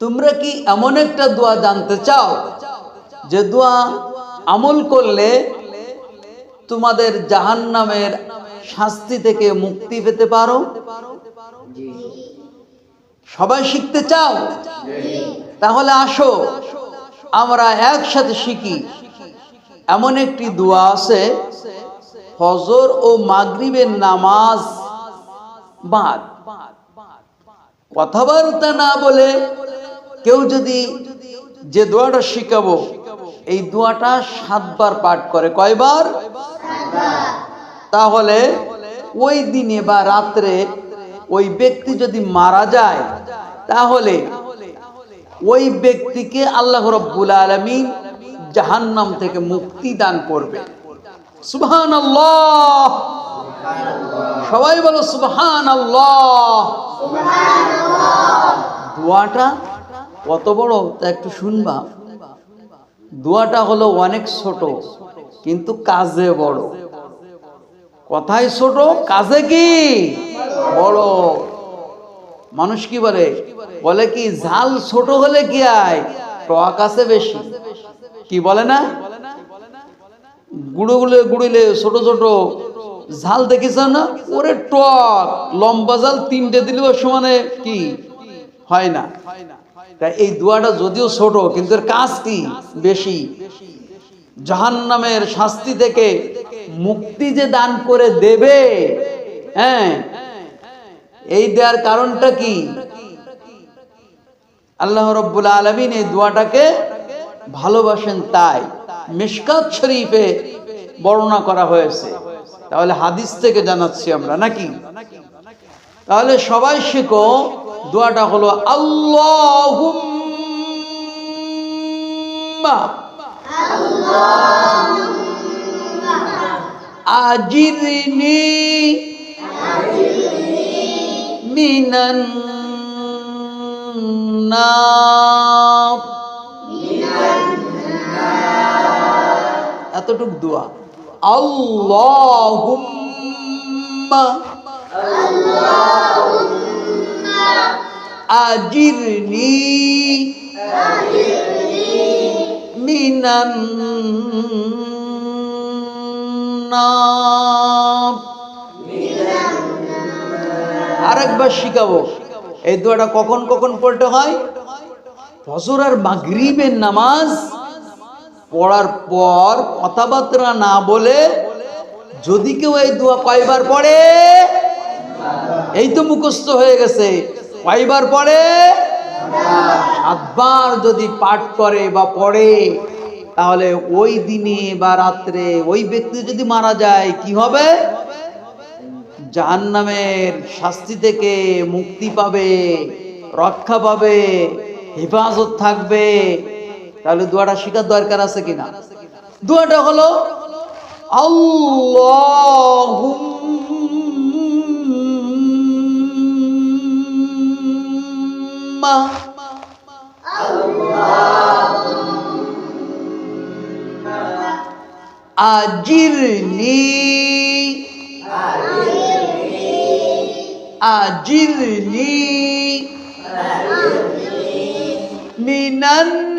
তোমরা কি এমন একটা দোয়া জানতে চাও? যে দোয়া আমল করলে তোমাদের জাহান্নামের শাস্তি থেকে মুক্তি পেতে পারো? সবাই শিখতে চাও? তাহলে আসো আমরা একসাথে শিখি। এমন একটি দোয়া আছে ফজর ও মাগরিবের নামাজ বাদ। কথাবার্তা না বলে কেউ যদি যে দোয়াটা শিখাবো এই দোয়াটা সাতবার পাঠ করে। কয়বার? তাহলে ওই দিনে বা রাত্রে ওই ব্যক্তি যদি মারা যায় তাহলে ওই ব্যক্তিকে আল্লাহ রব্বুল আলমিন জাহান্নাম থেকে মুক্তি দান করবে। সুবহান আল্লাহ সবাই বলো সুবহান আল্লাহ দোয়াটা কত বড়, তা একটু শুনবা। দোয়াটা হলো অনেক ছোট, কিন্তু কাজে বড়। কথাই ছোট, কাজে কি? বড়। মানুষ কি বলে? বলে কি, ঝাল ছোট হলে কি আয়? টক আছে বেশি। কি বলে না? গুঁড়ো গুলো গুড়িলে ছোট ছোট। ঝাল দেখিস না? ওরে টক, লম্বা জাল তিনটে দিলেও সমানে কি? হয় না। তাই এই দোয়াটা যদিও ছোট, কিন্তু এর কাজ কি? বেশি। জাহান্নামের শাস্তি থেকে মুক্তি যে দান করে দেবে হ্যাঁ? এই দেওয়ার কারণটা কি? আল্লাহ রব্বুল আলমিন এই দোয়াটাকে ভালোবাসেন তাই। মিশকাত শরীফে বর্ণনা করা হয়েছে। তাহলে হাদিস থেকে জানাচ্ছি আমরা, নাকি? তাহলে সবাই শিখো দোয়াটা হলো আল্লাহ আজিরনি মিনান নার। এতটুক দোয়া। আল্লাহুম্মা। আজিরনি মিনান নার। আরেকবার শিখাবো। এই দোয়াটা কখন কখন পড়তে হয়? ফজর আর মাগরিবের নামাজ পড়ার পর কথাবার্তা না বলে যদি কেউ এই দোয়া কয়বার পড়ে? এই তো মুখস্থ হয়ে গেছে। কয়বার পড়ে? সাতবার যদি পাঠ করে বা পড়ে, তাহলে ওই দিনে বা রাত্রে ওই ব্যক্তি যদি মারা যায়, কি হবে? জাহান্নামের শাস্তি থেকে মুক্তি পাবে, রক্ষা পাবে, হেফাজত থাকবে। তাহলে দোয়াটা শেখার দরকার আছে কিনা? দোয়াটা হলো أجرني أجرني من النار